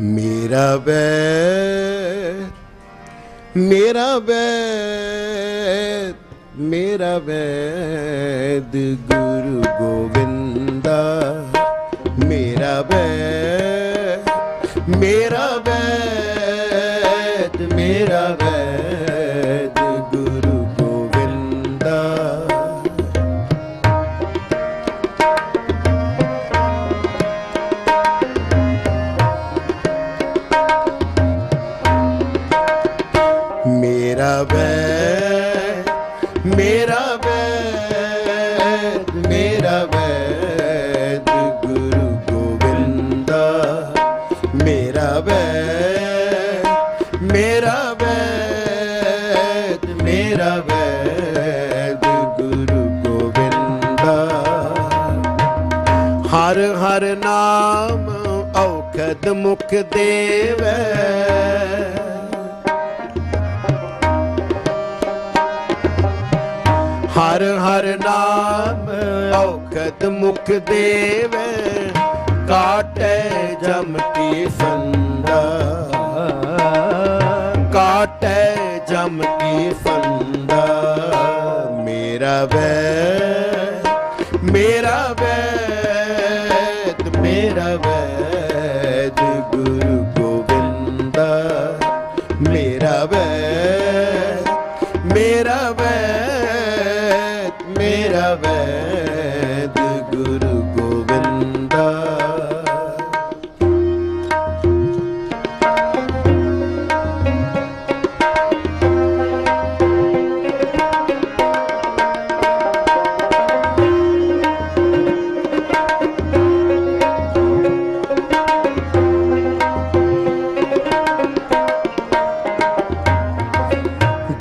ਮੇਰਾ ਵੈਦ ਮੇਰਾ ਵੈਦ ਮੇਰਾ ਵੈਦ ਗੁਰੂ ਗੋਬਿੰਦਾ। ਮੇਰਾ ਵੈਦ ਮੇਰਾ ਵੈਦ ਮੇਰਾ ਵੈਦ। ਮੇਰਾ ਵੈਦ ਮੇਰਾ ਵੈਦ, ਗੁਰੂ ਗੋਬਿੰਦਾ। ਮੇਰਾ ਵੈਦ ਮੇਰਾ ਵੈਦ ਮੇਰਾ ਵੈਦ, ਗੁਰੂ ਗੋਬਿੰਦਾ। ਹਰ ਹਰ ਨਾਮ ਔਖਦ ਮੁਖ ਦੇਵੈ। ਹਰ ਹਰ ਨਾਮ ਔਖਦ ਮੁਖ ਦੇਵੈ, ਕਾਟੈ ਜਮ ਕੀ ਫੰਦਾ ਕਾਟੈ ਜਮ ਫੰਦਾ ਮੇਰਾ ਵੈਦ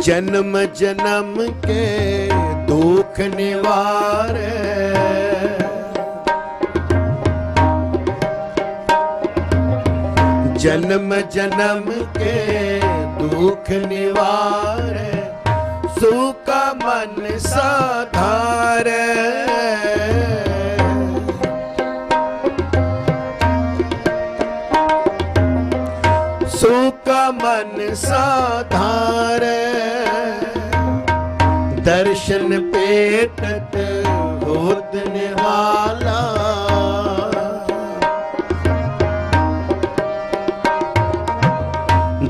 ਜਨਮ ਜਨਮ ਕੇ ਦੁਖ ਨਿਵਾਰੈ ਜਨਮ ਜਨਮ ਕੇ ਦੁਖ ਨਿਵਾਰੈ ਸੁਕਾ ਮਨ ਸਾਧਾਰੈ ਸੁਕਾ ਮਨ ਸਾਧਾਰੈ ਹੋਤ ਨਿਵਾਲਾ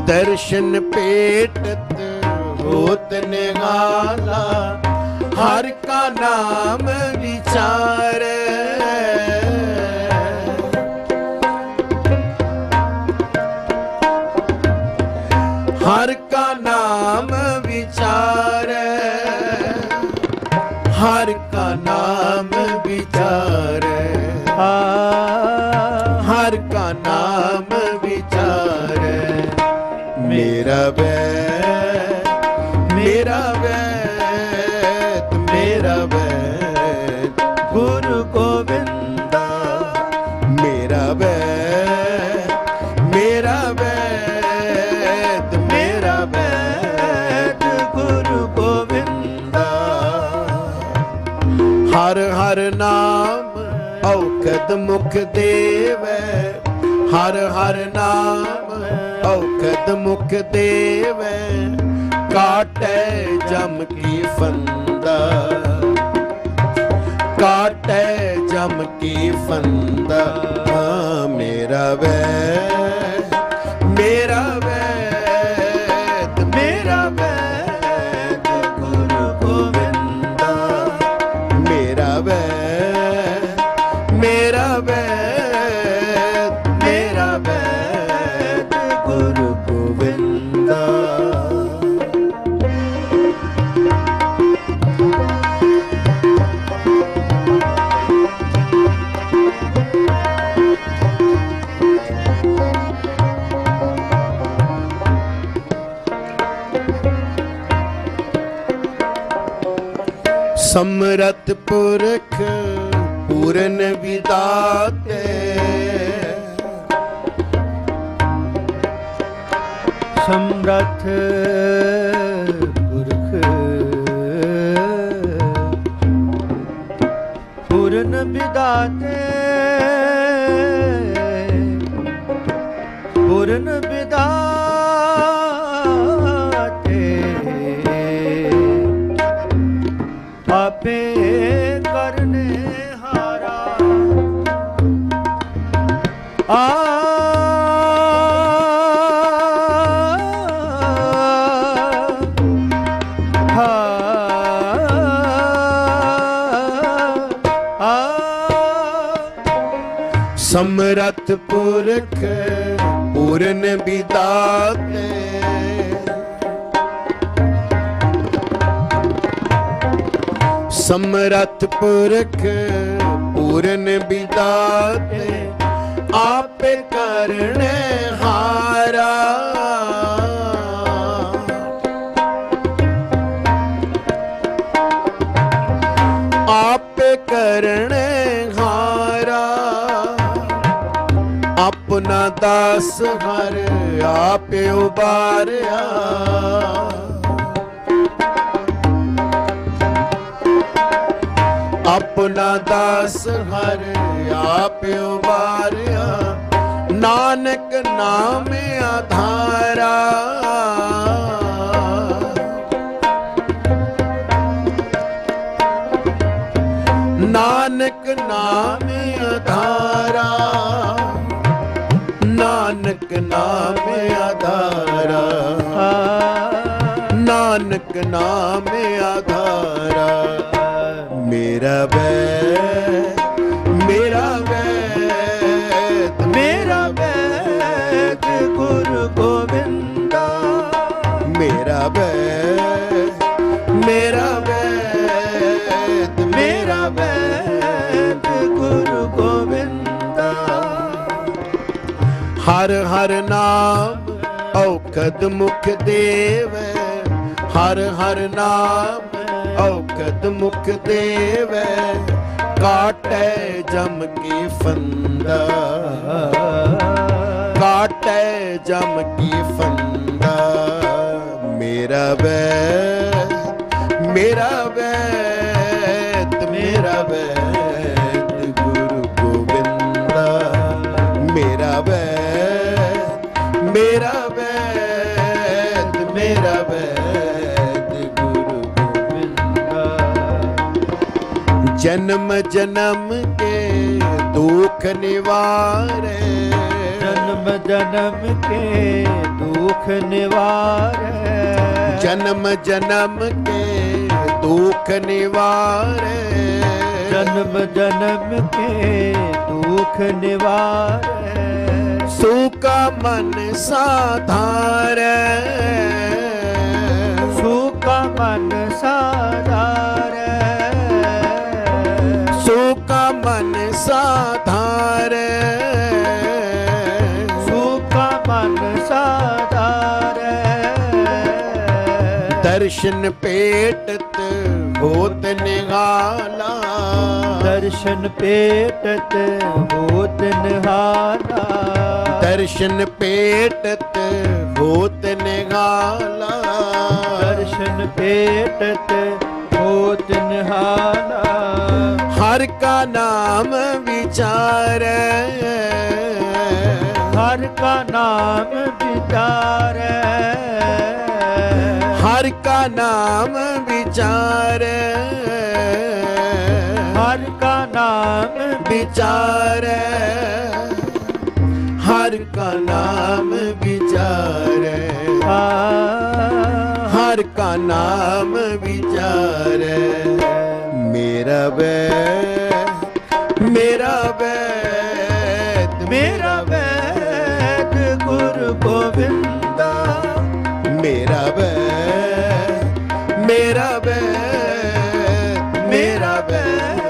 ਦਰਸ਼ਨ ਪੇਟਤ ਹੋਤ ਨਿਵਾਲਾ ਹਰ ਕਾ ਨਾਮ ਵਿਚਾਰੈ। ਮੇਰਾ ਵੈਦ ਮੇਰਾ ਵੈਦ, ਗੁਰੂ ਗੋਬਿੰਦਾ। ਮੇਰਾ ਵੈਦ ਮੇਰਾ ਵੈਦ ਮੇਰਾ ਵੈਦ, ਗੁਰੂ ਗੋਬਿੰਦਾ। ਹਰ ਹਰ ਨਾਮ ਔਖਦ ਮੁਖ ਦੇਵੈ। ਹਰ ਹਰ ਨਾਮ ਔਖਦ ਮੁਖ ਦੇਵੈ। ਕਾਟੇ ਜਮ ਕੀ ਫੰਦਾ ਕਾਟੈ ਜਮ ਕੀ ਫੰਦਾ ਮੇਰਾ ਵੈਦ ਸਮਰਤ ਪੁਰਖ ਪੂਰਨ ਵਿਦਾਤੇ। ਸਮਰਥ ਪੁਰਖ ਪੂਰਨ ਵਿਦਾਤੇ। ਪੂਰਨ ਵਿਦਾਤੇ ਕਰਨੇ ਹਾਰਾ। ਆ। ਸਮਰਥ ਪੁਰਖ ਪੂਰਨ ਵਿਦਾਤੇ। ਸਮਰਥ ਪੁਰਖ ਪੂਰਨ ਵਿਦਾਤੇ ਆਪੇ ਕਰਨੇ ਹਾਰਾ। ਆਪੇ ਕਰਨੇ ਹਾਰਾ। ਆਪਣਾ ਦਾਸ ਹਰ ਆਪੇ ਉਬਾਰਿਆ। ਆਪਣਾ ਦਾਸ ਹਰ ਆਪੇ ਉਬਾਰਿਆ ਨਾਨਕ ਨਾਮ ਆਧਾਰਾ। ਨਾਨਕ ਨਾਮ ਆਧਾਰਾ। ਨਾਨਕ ਨਾਮ ਆਧਾਰਾ। ਨਾਨਕ ਨਾਮ ਮੇਰਾ ਮੇਰਾ ਬੈਤ ਮੇਰਾ ਬੈਦ ਗੁਰੂ ਗੋਬਿੰਦਾ ਮੇਰਾ ਬੈ ਮੇਰਾ ਬੈਤ ਮੇਰਾ ਬੈਦ ਗੁਰੂ ਗੋਬਿੰਦਾ ਹਰ ਹਰ ਨਾਮ ਔਖਦ ਮੁਖ ਦੇਵੈ ਹਰ ਹਰ ਨਾਮ ਔਖਦ ਮੁਖ ਦੇਵੈ, ਕਾਟੈ ਜਮ ਕੀ ਫੰਦਾ। ਕਾਟੈ ਜਮ ਕੀ ਫੰਦਾ। ਮੇਰਾ ਵੈ ਮੇਰਾ ਵੈਤ ਮੇਰਾ ਵੈਤ ਗੁਰੂ ਗੋਬਿੰਦਾ। ਮੇਰਾ ਵੈ ਮੇਰਾ ਵੈਤ ਮੇਰਾ ਵੈ ਜਨਮ ਜਨਮ ਕੇ ਦੁਖ ਨਿਵਾਰੇ। ਜਨਮ ਜਨਮ ਕੇ ਦੁਖ ਨਿਵਾਰੈ। ਜਨਮ ਜਨਮ ਕੇ ਦੁਖ ਨਿਵਾਰੇ। ਜਨਮ ਜਨਮ ਕੇ ਦੁਖ ਨਿਵਾਰੈ। ਸੁਕਾ ਮਨ ਸਾਧਾਰੈ। ਸੁਖਾ ਮਨ ਸਾਧਾਰੈ। ਮਨ ਸਾਧਾਰੈ। ਸੁਖਾ ਮਨ ਸਾਧਾਰੈ। ਦਰਸ਼ਨ ਪੇਟਤ ਹੋਤ ਨਿਹਾਲਾ। ਦਰਸ਼ਨ ਪੇਟਤ ਹੋਤ ਨਿਹਾਲਾ। ਦਰਸ਼ਨ ਪੇਟਤ ਹੋਤ ਨਿਹਾਲਾ। ਦਰਸ਼ਨ ਪੇਟਤ ਹੋਤ ਨਿਹਾਲਾ। ਹਰ ਕਾ ਨਾਮ ਵਿਚਾਰੈ। ਹਰ ਕਾ ਨਾਮ ਵਿਚਾਰੈ। ਹਰ ਕਾ ਨਾਮ ਵਿਚਾਰੈ। ਹਰ ਕਾ ਨਾਮ ਵਿਚਾਰੈ। ਹਰ ਕਾ ਨਾਮ ਵਿਚਾਰੈ। ਹਰ ਕਾ ਨਾਮ ਵਿਚਾਰੈ। ਮੇਰਾ ਵੈਦ ਮੇਰਾ ਵੈਦ ਮੇਰਾ ਵੈਦ ਗੁਰ ਗੋਬਿੰਦਾ। ਮੇਰਾ ਵੈਦ ਮੇਰਾ ਵੈਦ ਮੇਰਾ ਵੈਦ